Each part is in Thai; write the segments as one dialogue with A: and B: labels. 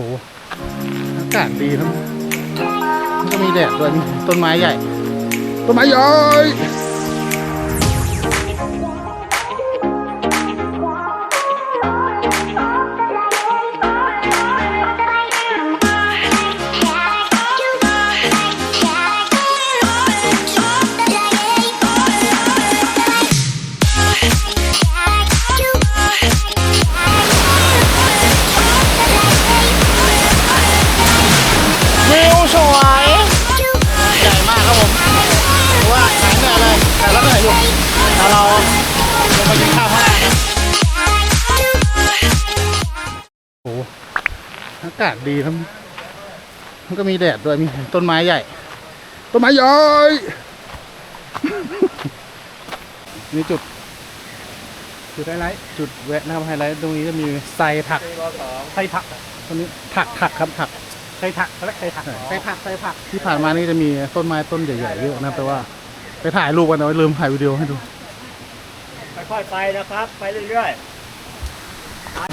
A: โอ้อากาศดีครับมันก็มีแดดด้วยต้นไม้ใหญ่ ต้นไม้ใหญ่ ดีครับมันก็มีแดดด้วยมีต้นไม้ใหญ่ ต้นไม้ใหญ่ นี่จุด จุดไฮไลท์จุดแวะนะครับไฮไลท์ตรงนี้จะมีไซผักไซผักตรงนี้ผักผักครับผัก
B: ใส่ผักเขาเรียกใส่ผัก
A: ใส่ผักใส่ผัก ที่ผ่านมานี่จะมีต้นไม้ต้นใหญ่ๆเยอะนะแต่ว่า ไปถ่ายรูปกันเอาไว้ลืมถ่ายวิดีโอให้ดู
B: ค่อยๆไปนะครับ ไปเรื่อย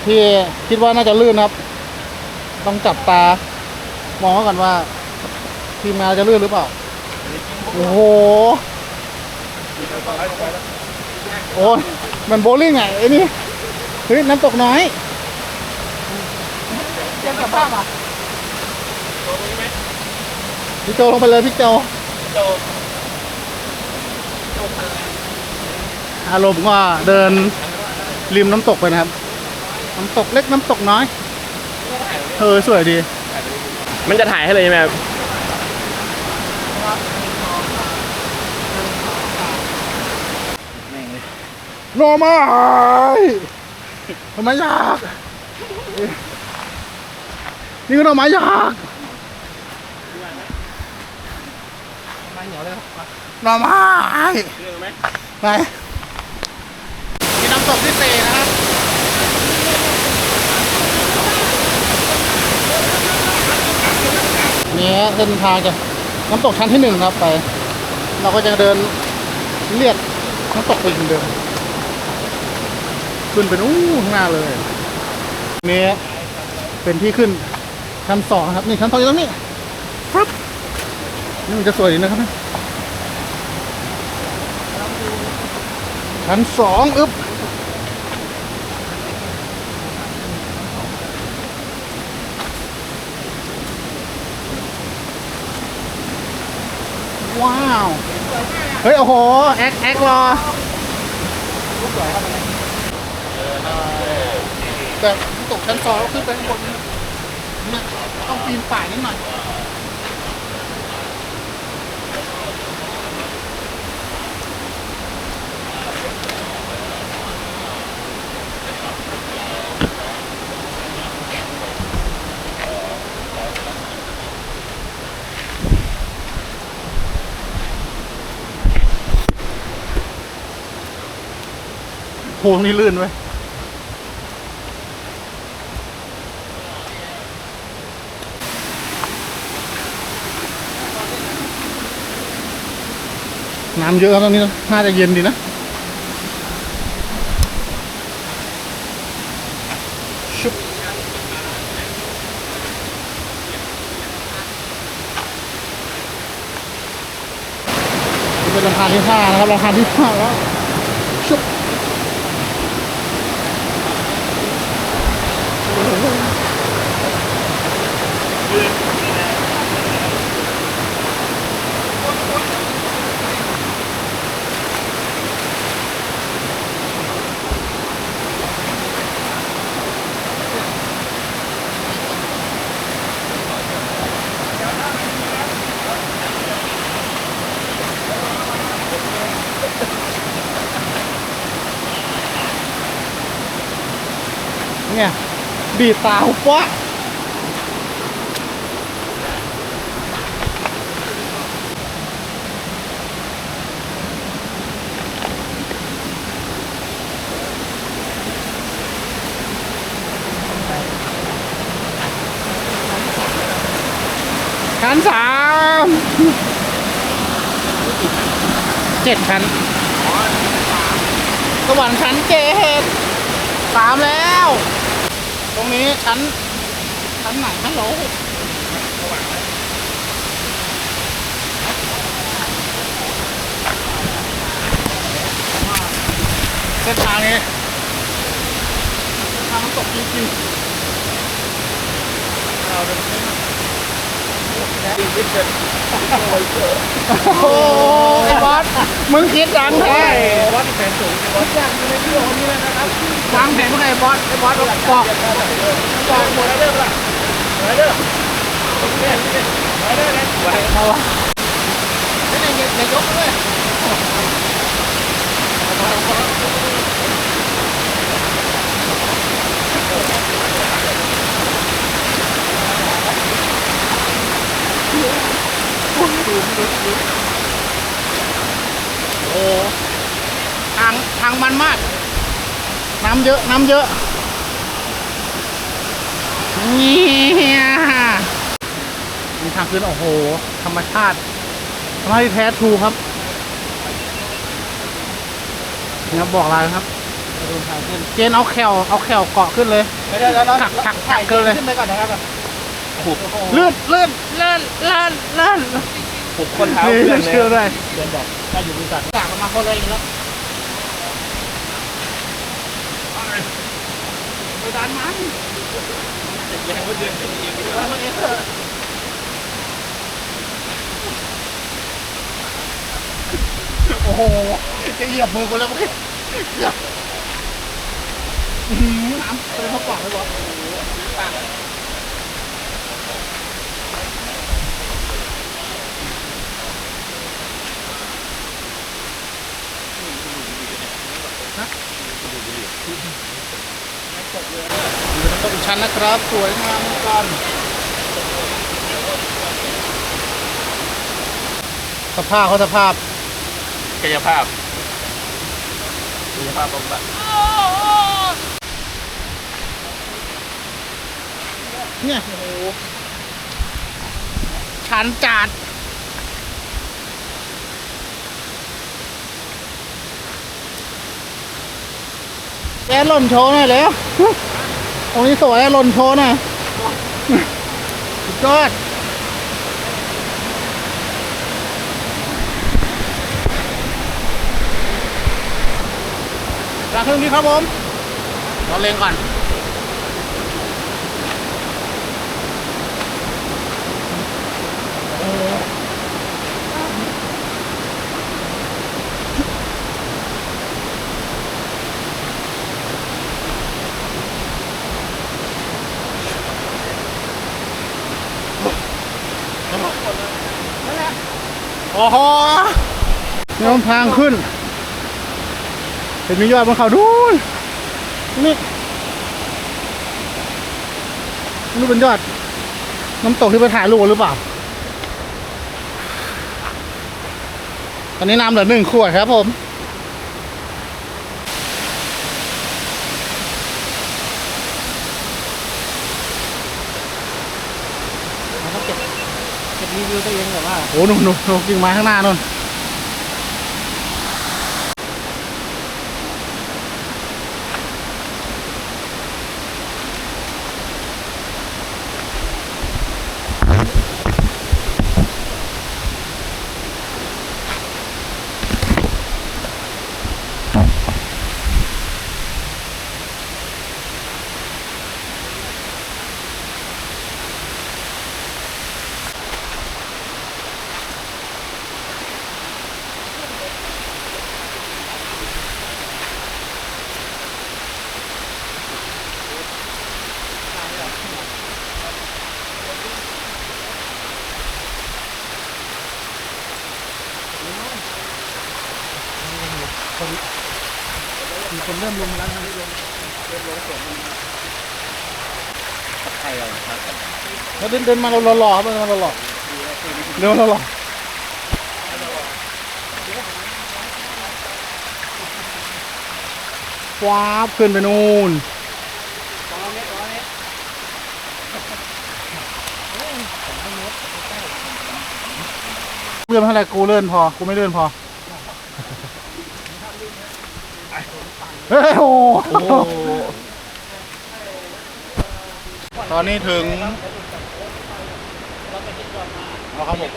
A: ที่คิดว่าน่าจะลื่นนะครับ ต้องจับตา มองก่อนว่า ทีมงานจะลื่นหรือเปล่า โอ้โห โอ้ยมันโบลิ่งไงไอ้นี่เฮ้ยน้ำตกน้อยเยังกับภาพอะพี่โจลงไปเลยพี่โจอารมณ์ก็เดินริมน้ำตกไปนะครับ น้ำตกเล็กน้ำตกน้อย เออสวยดี
B: ๆมันจะถ่ายให้เลยใช่ไหมครับ
A: หน่อไม้ทำไมอยาก นี่ก็หน่อไม้อยากหน่อไม้ไปมีน้ำตกที่เซนะครับ นี่เส้นทางจะน้ำตกชั้นที่หนึ่งครับไป เราก็จะเดินเลียดน้ำตกไปเหมือนเดิมขึ้นไปนู้ข้างหน้าเลยนี่เป็นที่ขึ้นชั้นสองครับนี่ชั้นสองอยู่ตรงนี้ปึ๊บนี่มันจะสวยนะครับนี่ชั้นสองอึ๊บ ว้าว เฮ้ย โอ้โห แอคแอครอแบบตกชั้นสองแล้วขึ้นไปข้างบนเนี่ยต้องปีนป่ายนิดหน่อย ค้งนี่ลื่นไว้น้ำเยอะครับตรงนี้นะน่าจะเย็นดีนะชุบนี่เป็นลำธาที่ห้านะครับลำธาที่ห้าแล้ว เนี่ยบีบตาหุบวะชั้นสามเจ็ดชั้นสวรรค์ชั้นเจ็ดสามแล้ว ตรงนี้ชั้น ชั้นไหนฮัลโหลเส้นทางนี้ทางน้ำตกจริงๆเราเดินเส้น โอ้ไอ้บอสมึงคิดจังแท้
B: วัดแขนสูงวัดยากในที่วันนี้เลยนะครับ
A: วางแผนเมื่อไงบอสไอ้บอสบอกบอก
B: บอกหมดแล้วเด้อละไรเด้อเนี่ยไรเด้อเนี่ยไร
A: เอาวะไม่ได้อย่ายกเลย โอ้ทางทางมันมาก น้ำเยอะน้ำเยอะเนี่ยมีทางขึ้นโอ้โห ธรรมชาติธรรมชาติที่แท้ทรูครับนี่ครับบอกลาครับเจนเอาแขวเอาแขวเกาะขึ้นเลย
B: ไม่ได้แล้ว
A: ขักขักขักเกินเลย
B: ขึ้นไปก่อนนะครับ
A: ลื่นลื่นลื่นลื่นลื่น
B: ผูกคนเท้า
A: นี่
B: เพื่อนเลย
A: เชื่อเลย
B: เพื่อนบอกถ้าอยู่บริษัท
A: กากมาคนเลยแล้วไปดันมัน
B: แรงว่าเดือนเป็นอีก
A: ดันมันเองเถอะโอ้โหจะเหยียบมือกูแล้วเมื่อกี้เหยียบอื้อหือน้ำเลยเขาปากเลยบอสอยู่น้ำตกอีก ชั้นนะครับ สวยงามกันสภาพเขาสภาพ
B: กายภาพกายภาพบำบัด
A: เนี่ยโอ้โหชันจัดแอร์หล่นโชว์หน่อยแล้ว ตรงนี้สวยแอร์หล่นโชว์หน่อยสุดยอดรากเครื่องนี้ครับผมรอเลงก่อน โอ้โหนี่มันทางขึ้น เห็นมียอดบนเขาดูนนี่นี่เป็นยอด น้ำตกที่ไปถ่ายรูปหรือเปล่า ตอนนี้น้ำเหลือหนึ่งขวดครับผม เขาเก็บเก็บรีวิวตัวเองแบบว่า โอ้หนุ่นหนุ่มหนุ่มกิ่งไม้ข้างหน้านู่น มีคนเริ่มลงแล้วนะ
B: ใครเราครับ
A: แล้วเดินเดินมาเราหล่อๆครับเดินมาหล่อๆเดินมาหล่อว้าบขึ้นไปนู่นเลื่อนเท่าไหร่กูเลื่อนพอ กูไม่เลื่อนพอ เฮ้ยโอ้โห
B: โอ้
A: ตอนนี้ถึงเอาครับผม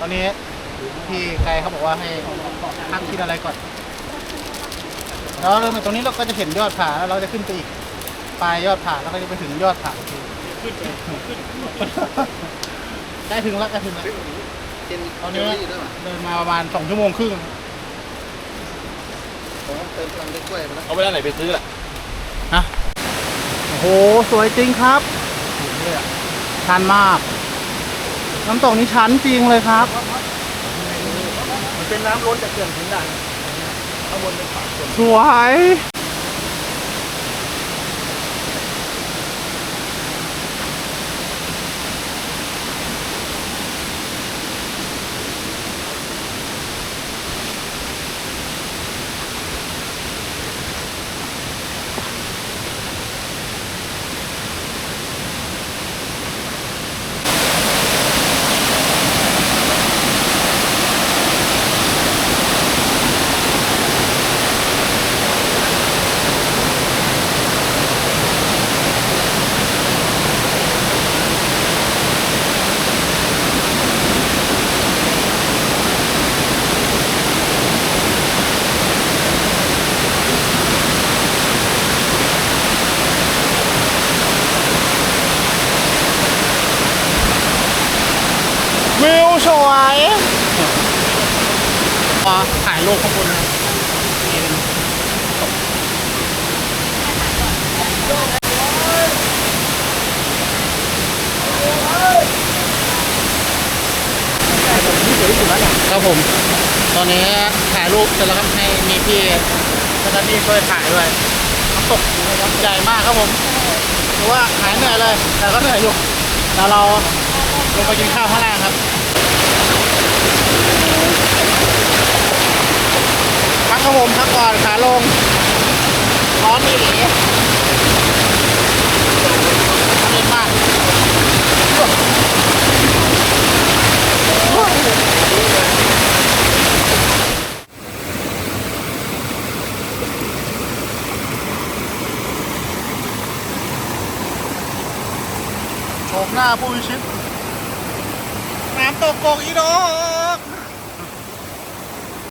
A: ตอนนี้พี่ไกด์เขาบอกว่าให้พักกินอะไรก่อน แล้วเริ่มจากตรงนี้เราก็จะเห็นยอดผาแล้วเราจะขึ้นไปอีกปลายยอดผาแล้วก็จะไปถึงยอดผาอีกทีใกล้ถึงแล้วใกล้ถึงแล้ว
C: กิน
A: ตอน
C: เจ
A: นี้
C: ลลี่ด้วยป่ะ
A: เดินมาประมาณสองชั่วโมงครึ่ง
C: ผมเติมพลังด้วยกล้วยไปแล้ว
B: เอาไปด้านไหนไปซื้อล่ะ
A: ฮะโอ้โห สวยจริงครับชันมาก น้ำตกนี้ชันจริงเลยครับ
B: มันเป็นน้ำล้นจากเขื่อนขุนด่านข้างบนเป็นปากเขื่อน
A: สวย ถ่ายรูปข้างบนนะนี่เป็นครับผม ตอนนี้ถ่ายรูปเสร็จแล้วครับให้มีพี่เจ้าหน้าที่ช่วยถ่ายด้วยน้ำตกใหญ่มากครับผมถือว่าหายเหนื่อยเลย แต่ก็เหนื่อยอยู่แล้วเราลงไปกินข้าวข้างล่างครับ พักครับผมพักก่อนขาลงร้อนนี่หลีเย็นมากโฉมหน้าผู้พิชิตน้ำตกโกกอีโด